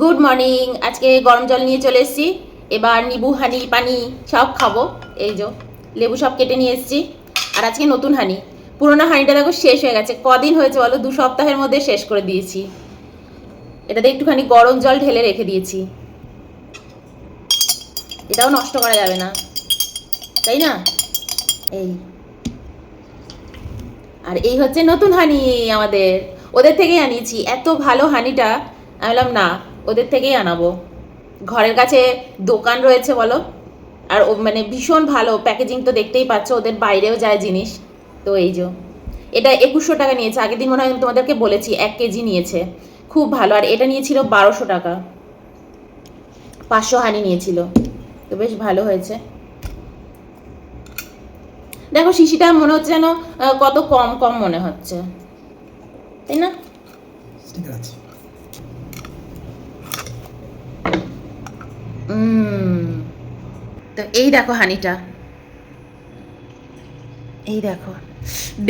Good morning আজকে গরম জল নিয়ে চলে এসেছি। এবার নিবু, হানি, পানি সব খাব। এই যে লেবু সব কেটে নিয়ে এসেছি। আর আজকে নতুন হানি। পুরোনো হানিটা দেখো শেষ হয়ে গেছে। কদিন হয়েছে বলো? দু সপ্তাহের মধ্যে শেষ করে দিয়েছি। এটাতে একটুখানি গরম জল ঢেলে রেখে দিয়েছি। এটাও নষ্ট করা যাবে না। তাই না? এই। আর এই হচ্ছে নতুন হানি আমাদের। ওদের থেকেই আনিয়েছি। এত ভালো হানিটা। আমি বললাম, না ওদের থেকেই আনাবো। ঘরের কাছে দোকান রয়েছে বলো। আর ও মানে ভীষণ ভালো প্যাকেজিং তো দেখতেই পাচ্ছ, ওদের বাইরেও যায় জিনিস। তো এই যে, এটা একুশশো টাকা নিয়েছে। আগের দিন মনে হয় তোমাদেরকে বলেছি, এক কেজি নিয়েছে। খুব ভালো, আর এটা নিয়েছিল বারোশো টাকা। পাঁচশো হানি নিয়েছিল। তো বেশ ভালো হয়েছে। দেখো শিশিটা মনে হচ্ছে যেন কত কম কম মনে হচ্ছে। তাই না? ঠিক আছে। তো এই দেখো হানিটা। এই দেখো।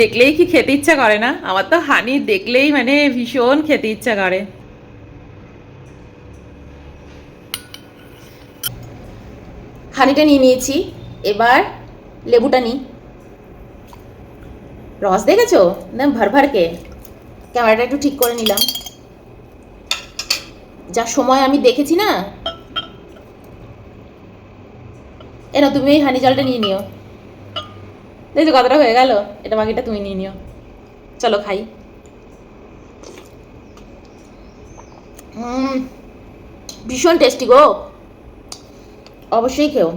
দেখলেই কি খেতে ইচ্ছা করে না? আমার তো হানি দেখলেই মানে ভীষণ খেতে ইচ্ছা করে। হানিটা নিয়ে নিয়েছি। এবার লেবুটা নিই। রস দেখেছ? না ভর ভরকে ক্যামেরাটা একটু ঠিক করে নিলাম। যা সময় আমি দেখেছি না এ না তুমি এই হানি জলটা নিয়ে নিও। দেখছ কতটা হয়ে গেল, এটা বাকিটা তুমি নিয়ে নিও। চলো খাই। ভীষণ টেস্টি গো। অবশ্যই খেও।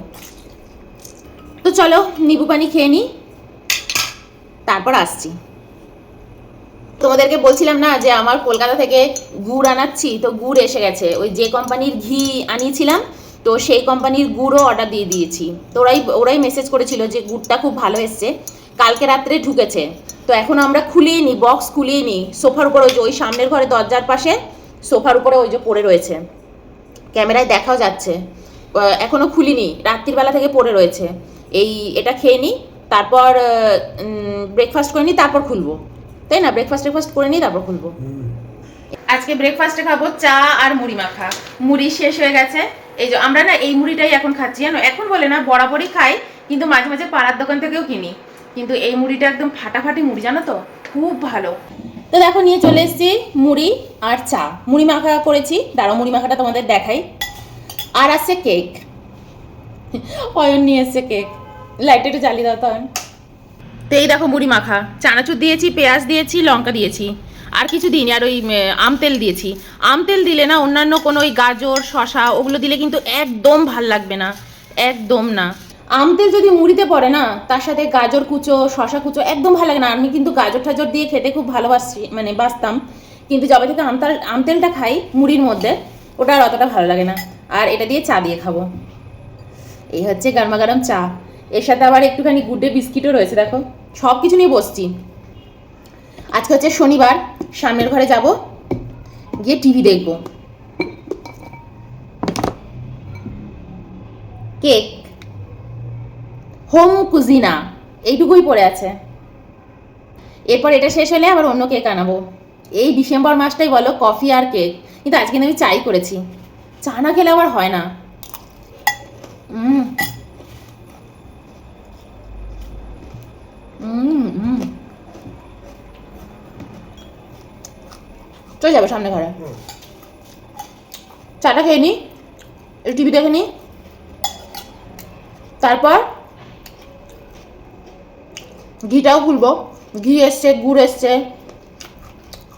তো চলো, নিবু পানি খেয়ে নিই তারপর আসছি। তোমাদেরকে বলছিলাম না যে, আমার কলকাতা থেকে গুড় আনাচ্ছি, তো গুড় এসে গেছে। ওই যে কোম্পানির ঘি আনিয়েছিলাম তো সেই কোম্পানির গুড়ও অর্ডার দিয়ে দিয়েছি। তো ওরাই ওরাই মেসেজ করেছিল যে গুড়টা খুব ভালো এসছে কালকে রাত্রে ঢুকেছে। তো এখন আমরা খুলিয়ে নিই বক্স খুলিয়ে নিই সোফার উপর ওই যে ওই সামনের ঘরে দরজার পাশে সোফার উপরে ওই যে পড়ে রয়েছে। ক্যামেরায় দেখাও যাচ্ছে। এখনও এখনও খুলিনি রাত্রিবেলা থেকে পড়ে রয়েছে। এই এটা খেয়ে নিই তারপর ব্রেকফাস্ট করে নিই তারপর খুলবো। তাই না? ব্রেকফাস্ট ব্রেকফাস্ট করে নিই তারপর খুলবো। আজকে ব্রেকফাস্টে খাব চা আর মুড়ি মাখা। মুড়ি শেষ হয়ে গেছে। এই যে আমরা না এই মুড়িটাই এখন খাচ্ছি, জানো? এখন বলে না, বরাবরই খাই, কিন্তু মাঝে মাঝে পাড়ার দোকান থেকেও কিনি। কিন্তু এই মুড়িটা একদম ফাটাফাটি মুড়ি, জানো তো? খুব ভালো। তো দেখো, নিয়ে চলে এসেছি মুড়ি আর চা। মুড়ি মাখা করেছি। দাঁড়াও, মুড়ি মাখাটা তোমাদের দেখাই। আর আছে কেক। অয়ন নিয়ে এসছে কেক। লাইট একটু জ্বালিয়ে দাও তখন তো এই দেখো, মুড়ি মাখা। চানাচুর দিয়েছি, পেঁয়াজ দিয়েছি, লঙ্কা দিয়েছি। আর কিছু দিন আর ওই আম তেল দিয়েছি। আম তেল দিলে না অন্যান্য কোনো ওই গাজর শশা ওগুলো দিলে কিন্তু একদম ভালো লাগবে না। একদম না। আম তেল যদি মুড়িতে পড়ে না, তার সাথে গাজর কুচো শশা কুচো একদম ভালো লাগে না। আমি কিন্তু গাজর টাজর দিয়ে খেতে খুব ভালোবাসি মানে বাসতাম। কিন্তু যবে থেকে আমতাল আম তেলটা খাই মুড়ির মধ্যে, ওটা আর অতটা ভালো লাগে না। আর এটা দিয়ে চা দিয়ে খাব। এই হচ্ছে গরমা গরম চা। এর সাথে আবার একটুখানি গুডে বিস্কিটও রয়েছে, দেখো। সব কিছু নিয়ে বসছি। আজকে হচ্ছে শনিবার, সামনের ঘরে যাব, গিয়ে টিভি দেখব। কেক হোম কুজিনা, এইটুকুই পড়ে আছে। এরপর এটা শেষ হলে আবার অন্য কেক আনাবো। এই ডিসেম্বর মাসটাই বলো কফি আর কেক, কিন্তু আজকে আমি চাই করেছি। চা না খেলে আবার হয় না। উম। চলে যাব সামনে ঘরে। চাটা খেয়ে নি টিভি দেখে নি। তারপর ঘিটাও খুলবো। ঘি এসছে, গুড় এসছে।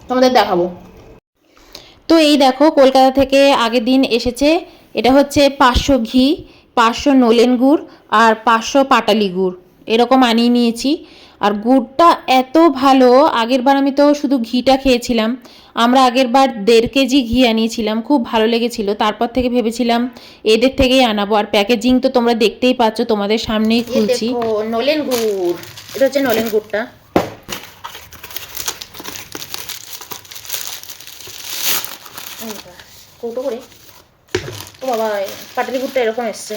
তোমাদের দেখাবো। তো এই দেখো, কলকাতা থেকে আগের দিন এসেছে। এটা হচ্ছে পাঁচশো ঘি, পাঁচশো নলেন গুড় আর পাঁচশো পাটালি গুড়। এরকম আনিয়ে নিয়েছি। আর গুড়টা এত ভালো আগেরবার আমি তো শুধু ঘিটা খেয়েছিলাম। আমরা আগেরবার দেড় কেজি ঘি আনিয়েছিলাম খুব ভালো লেগেছিল। তারপর থেকে ভেবেছিলাম এদের থেকেই আনাবো। আর প্যাকেজিং তো তোমরা দেখতেই পাচ্ছ তোমাদের সামনেই খুলছি। নলেন গুড়। এটা হচ্ছে নলেন গুড়টা। কৌটো করে। ও বাবা পাটালি গুড়টা এরকম এসছে।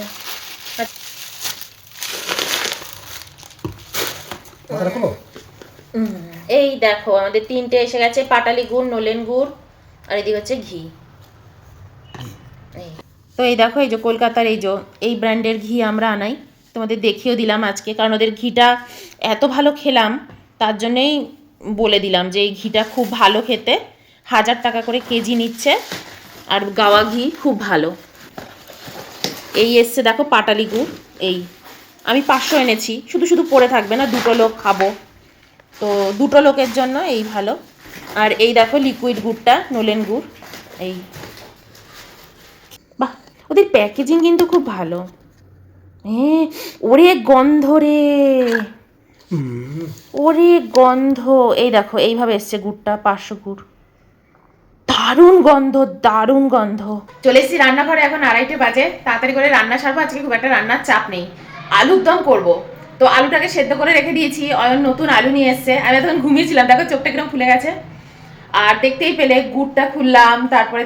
এই দেখো, আমাদের তিনটে এসে গেছে, পাটালি গুড়, নলেন গুড়, আর এদিকে হচ্ছে ঘি। তো এই দেখো, এই যে কলকাতার এই যে, এই ব্র্যান্ডের ঘি আমরা আনাই। তোমাদের দেখিয়েও দিলাম আজকে, কারণ ওদের ঘিটা এত ভালো খেলাম, তার জন্যেই বলে দিলাম যে এই ঘিটা খুব ভালো খেতে। হাজার টাকা করে কেজি নিচ্ছে, আর গাওয়া ঘি খুব ভালো। এই এসছে দেখো পাটালি গুড়, এই। আমি পাঁচশো এনেছি, শুধু শুধু পড়ে থাকবে না, দুটো লোক খাব। তো দুটো লোকের জন্য এই ভালো। আর এই দেখো লিকুইড গুড়টা, নোলেন গুড়, এই। বাহ, ওদের প্যাকেজিং কিন্তু খুব ভালো। হ্যাঁ ওরে গন্ধ রে। ওরে গন্ধ। এই দেখো, এইভাবে এসছে গুড়টা, পাঁচশো গুড়। দারুণ গন্ধ দারুণ গন্ধ। চলে এসেছি রান্নাঘরে, এখন আড়াইটে বাজে। তাড়াতাড়ি করে রান্না সারবো, আজকে খুব একটা রান্নার চাপ নেই। আলুর দম করব। তো আলুটাকে সেদ্ধ করে রেখে দিয়েছি। অয়ন নতুন আলু নিয়ে এসছে। আমি তখন ঘুমিয়েছিলাম। দেখো চোখটা কীরকম ফুলে গেছে। আর দেখতেই পেলে গুড়টা খুললাম তারপরে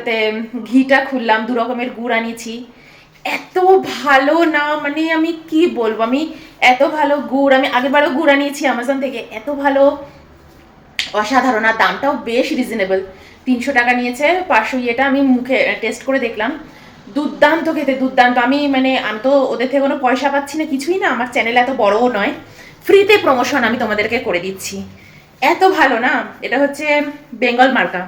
ঘিটা খুললাম, দু রকমের গুড় আনিয়েছি। এত ভালো না মানে আমি কি বলব? আমি এত ভালো গুড়, আমি আগেরবারও গুড় আনিয়েছি অ্যামাজন থেকে। এত ভালো, অসাধারণ, আর দামটাও বেশ রিজনেবল তিনশো টাকা নিয়েছে। পাঁচশো ইয়েটা আমি মুখে টেস্ট করে দেখলাম। দুর্দান্ত খেতে, দুর্দান্ত। আমি মানে আমি তো ওদের থেকে কোনো পয়সা পাচ্ছি না, কিছুই না। আমার চ্যানেল এত বড়ও নয়। ফ্রিতে প্রমোশন আমি তোমাদেরকে করে দিচ্ছি। এত ভালো না? এটা হচ্ছে বেঙ্গল মার্কা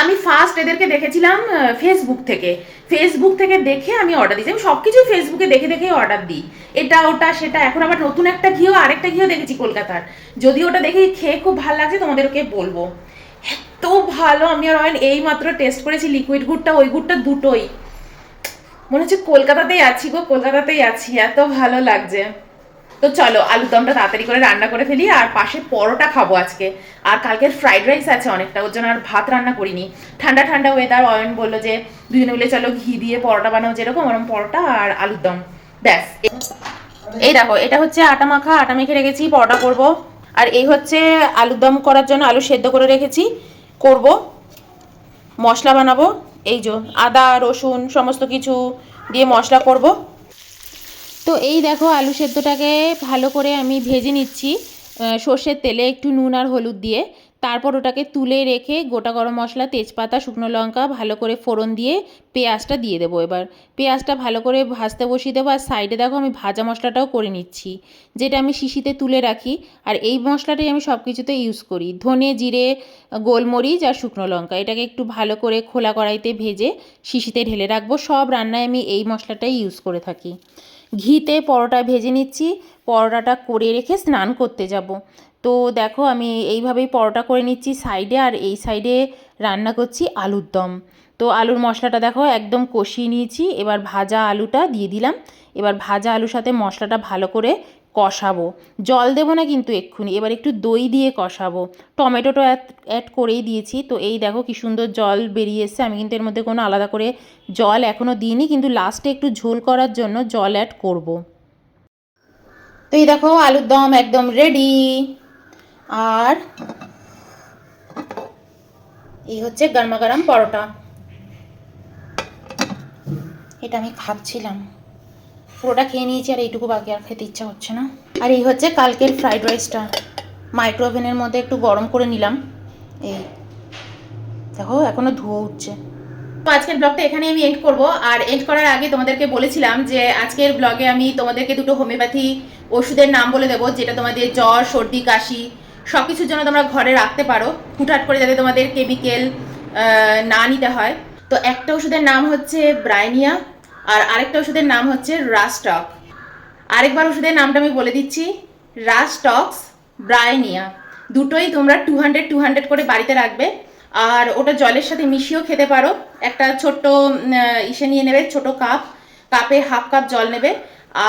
আমি ফার্স্ট এদেরকে দেখেছিলাম ফেসবুক থেকে। ফেসবুক থেকে দেখে আমি অর্ডার দিয়েছি। আমি সব কিছুই ফেসবুকে দেখে দেখে অর্ডার দিই। এটা, ওটা, সেটা। এখন আবার নতুন একটা ঘিও, আরেকটা ঘিও দেখেছি কলকাতার। যদি ওটা দেখে খেয়ে খুব ভালো লাগছে, তোমাদেরকে বলব। এত ভালো, আমি আর অয়ন এই মাত্র টেস্ট করেছি লিকুইড গুড়টা, ওই গুড়টা দুটোই। মনে হচ্ছে কলকাতাতেই আছি গো, কলকাতাতেই আছি, এত ভালো লাগছে। তো চলো, আলুর দমটা তাড়াতাড়ি করে রান্না করে ফেলি, আর পাশে পরোটা খাব আজকে। আর কালকের ফ্রাইড রাইস আছে অনেকটা, ওর জন্য আর ভাত রান্না করিনি। ঠান্ডা ঠান্ডা ওয়েদার অয়ন বলল যে, দুজনে মিলে চলো ঘি দিয়ে পরোটা বানাও, যেরকম ওরকম পরোটা আর আলুর দম। ব্যাস। এই দেখো, এটা হচ্ছে আটা মাখা, আটা মেখে রেখেছি, পরোটা করব। আর এই হচ্ছে আলুর দম করার জন্য আলু সেদ্ধ করে রেখেছি। করব, মশলা বানাবো, এই যে আদা, রসুন, সমস্ত কিছু দিয়ে মশলা করব। তো এই দেখো আলু সেদ্ধটাকে ভালো করে আমি ভেজে নিচ্ছি সর্ষের তেলে একটু নুন আর হলুদ দিয়ে। তারপর ওটাকে তুলে রেখে গোটা গরম মশলা, তেজপাতা, শুকনো লঙ্কা ভালো করে ফোড়ন দিয়ে পেঁয়াজটা দিয়ে দেবো এবার। পেঁয়াজটা ভালো করে ভাজতে বসিয়ে দেবো আর সাইডে দেখো আমি ভাজা মশলাটাও করে নিচ্ছি, যেটা আমি শিশিতে তুলে রাখি। আর এই মশলাটাই আমি সব কিছুতে ইউজ করি, ধনে, জিরে, গোলমরিচ আর শুকনো লঙ্কা। এটাকে একটু ভালো করে খোলা কড়াইতে ভেজে শিশিতে ঢেলে রাখব। সব রান্নায় আমি এই মশলাটাই ইউজ করে থাকি। ঘিতে পরোটা ভেজে নিচ্ছি, পরোটাটা করে রেখে স্নান করতে যাব। তো দেখো আমি এইভাবেই পরোটা করে নিচ্ছি সাইডে আর এই সাইডে রান্না করছি আলুর দম। তো আলুর মশলাটা দেখো একদম কষিয়ে নিয়েছি, এবার ভাজা আলুটা দিয়ে দিলাম। এবার ভাজা আলুর সাথে মশলাটা ভালো করে কষাবো। জল দেবো না কিন্তু এক্ষুনি। এবার একটু দই দিয়ে কষাবো। টমেটোটা অ্যাড করেই দিয়েছি। তো এই দেখো কি সুন্দর জল বেরিয়ে এসছে। আমি কিন্তু এর মধ্যে কোনো আলাদা করে জল এখনও দিইনি। কিন্তু লাস্টে একটু ঝোল করার জন্য জল অ্যাড করব। তো এই দেখো আলুর দম একদম রেডি আর এই হচ্ছে গরমা গরম পরোটা। এটা আমি খাচ্ছিলাম পুরোটা খেয়ে নিয়েছি আর এইটুকু বাকি আর খেতে ইচ্ছা হচ্ছে না। আর এই হচ্ছে কালকের ফ্রাইড রাইসটা মাইক্রো ওভেনের মধ্যে একটু গরম করে নিলাম। এই, দেখো, এখনও ধুয়ো উঠছে। তো আজকের ব্লগটা এখানে আমি এন্ড করব। আর এন্ড করার আগে তোমাদেরকে বলেছিলাম যে আজকের ব্লগে আমি তোমাদেরকে দুটো হোমিওপ্যাথি ওষুধের নাম বলে দেবো, যেটা তোমাদের জ্বর, সর্দি, কাশি সব কিছুর জন্য তোমরা ঘরে রাখতে পারো। হুটহাট করে যাতে তোমাদের কেমিক্যাল না নিতে হয়। তো একটা ওষুধের নাম হচ্ছে ব্রাইনিয়া আর আরেকটা ওষুধের নাম হচ্ছে রাস্টক আরেকবার ওষুধের নামটা আমি বলে দিচ্ছি রাস্টক্স ব্রাইনিয়া। দুটোই তোমরা টু হান্ড্রেড টু হান্ড্রেড করে বাড়িতে রাখবে। আর ওটা জলের সাথে মিশিয়েও খেতে পারো। একটা ছোট্ট ইসে নিয়ে নেবে, ছোট কাপ। কাপে হাফ কাপ জল নেবে।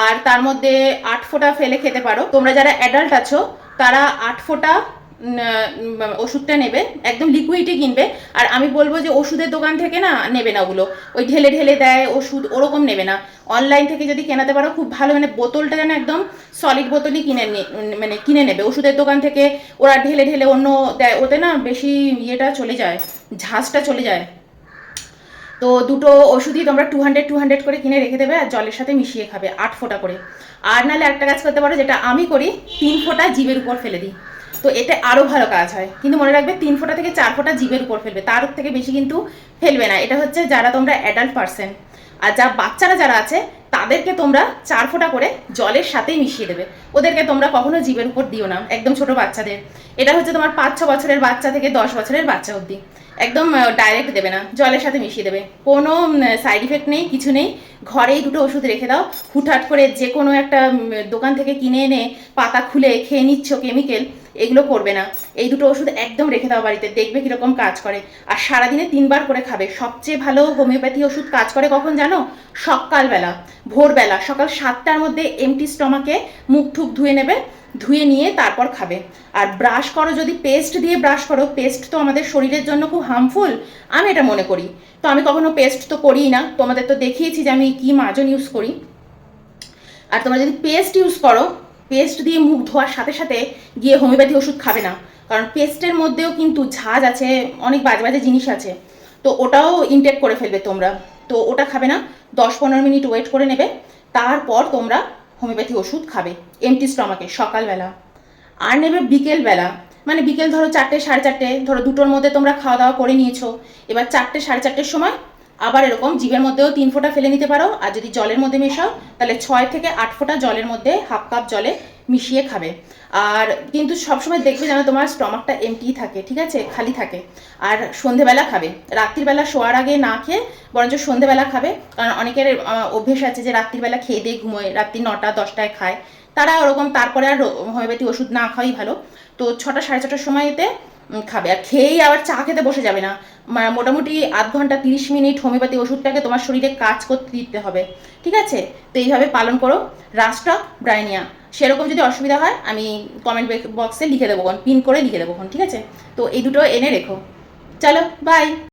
আর তার মধ্যে আট ফোঁটা ফেলে খেতে পারো। তোমরা যারা অ্যাডাল্ট আছো, তারা আট ফোঁটা ওষুধটা নেবে, একদম লিকুইডই কিনবে, আর আমি বলব যে ওষুধের দোকান থেকে না নেবে না ওগুলো। ওই ঢেলে ঢেলে দেয়, ওষুধ ওরকম নেবে না। অনলাইন থেকে যদি কেনাতে পারো, খুব ভালো মানে বোতলটা যেন একদম সলিড বোতলই কিনে মানে কিনে নেবে। ওষুধের দোকান থেকে ওরা ঢেলে ঢেলে অন্য দেয়, ওতে না বেশি ইয়েটা চলে যায়, ঝাঁজটা চলে যায়। তো দুটো ওষুধই তোমরা টু হান্ড্রেড টু হান্ড্রেড করে কিনে রেখে দেবে, আর জলের সাথে মিশিয়ে খাবে, আট ফোঁটা করে। আর নাহলে একটা কাজ করতে পারো, যেটা আমি করি, তিন ফোঁটা জিভের উপর ফেলে দিই। তো এতে আরও ভালো কাজ হয়। কিন্তু মনে রাখবে, তিন ফোঁটা থেকে চার ফোঁটা জিভের উপর ফেলবে। তার থেকে বেশি কিন্তু ফেলবে না। এটা হচ্ছে যারা তোমরা অ্যাডাল্ট পার্সন আর যা বাচ্চারা যারা আছে, তাদেরকে তোমরা চার ফোঁটা করে জলের সাথেই মিশিয়ে দেবে। ওদেরকে তোমরা কখনো জীবের উপর দিও না। একদম ছোট বাচ্চাদের। এটা হচ্ছে তোমার পাঁচ ছ বছরের বাচ্চা থেকে দশ বছরের বাচ্চা অবধি। একদম ডাইরেক্ট দেবে না। জলের সাথে মিশিয়ে দেবে। কোনো সাইড ইফেক্ট নেই, কিছু নেই। ঘরেই দুটো ওষুধ রেখে দাও। হুটহাট করে যে কোনো একটা দোকান থেকে কিনে এনে পাতা খুলে খেয়ে নিচ্ছ কেমিক্যাল এগুলো করবে না। এই দুটো ওষুধ একদম রেখে দাও বাড়িতে, দেখবে কীরকম কাজ করে। আর সারাদিনে তিনবার করে খাবে। সবচেয়ে ভালো হোমিওপ্যাথি ওষুধ কাজ করে কখন জানো? সকালবেলা, ভোরবেলা, সকাল সাতটার মধ্যে এমটি স্টমাকে মুখ ঠুক ধুয়ে নেবে, ধুয়ে নিয়ে তারপর খাবে। আর ব্রাশ করো, যদি পেস্ট দিয়ে ব্রাশ করো পেস্ট তো আমাদের শরীরের জন্য খুব হার্মফুল আমি এটা মনে করি। তো আমি কখনো পেস্ট তো করিই না। তোমাদের তো দেখিয়েছি যে আমি কি মাজন ইউজ করি। আর তোমরা যদি পেস্ট ইউজ করো পেস্ট দিয়ে মুখ ধোয়ার সাথে সাথে গিয়ে হোমিওপ্যাথি ওষুধ খাবে না। কারণ পেস্টের মধ্যেও কিন্তু ঝাঁজ আছে, অনেক বাজে বাজে জিনিস আছে। তো ওটাও ইনটেক করে ফেলবে তোমরা। তো ওটা খাবে না, দশ পনেরো মিনিট ওয়েট করে নেবে, তারপর তোমরা হোমিওপ্যাথি ওষুধ খাবে এমটি স্টমাকে সকালবেলা। আর নেবে বিকেলবেলা। মানে বিকেল ধরো চারটে, সাড়ে চারটে, ধরো দুটোর মধ্যে তোমরা খাওয়া দাওয়া করে নিয়েছো। এবার চারটে, সাড়ে চারটের সময় আবার এরকম জিভের মধ্যেও তিন ফোঁটা ফেলে নিতে পারো, আর যদি জলের মধ্যে মেশাও, তাহলে ছয় থেকে আট ফোঁটা জলের মধ্যে হাফ কাপ জলে মিশিয়ে খাবে। আর কিন্তু সবসময় দেখবে যেন তোমার স্টমাকটা এমটি থাকে, ঠিক আছে? খালি থাকে। আর সন্ধেবেলা খাবে। রাত্রিবেলা শোয়ার আগে না খেয়ে, বরঞ্চ সন্ধেবেলা খাবে। কারণ অনেকের অভ্যেস আছে যে রাত্রিবেলা খেয়ে দিয়ে ঘুমোয়, রাত্রি নটা, দশটায় খায়। তারা ওরকম তারপরে আর হোমিওপ্যাথি ওষুধ না খাওয়াই ভালো। তো ছটা, সাড়ে ছটার সময়তে খাবে। আর খেয়েই আবার চা খেতে বসে যাবে না। মোটামুটি আধ ঘণ্টা তিরিশ মিনিট হোমিওপ্যাথি ওষুধটাকে তোমার শরীরে কাজ করতে দিতে হবে। ঠিক আছে? তো এইভাবে পালন করো। রাস্টক ব্রাইনিয়া। সেরকম যদি অসুবিধা হয়, আমি কমেন্ট বক্সে লিখে দেবো। পিন করে লিখে দেবো ঠিক আছে? তো এই দুটো এনে রেখো। চলো বাই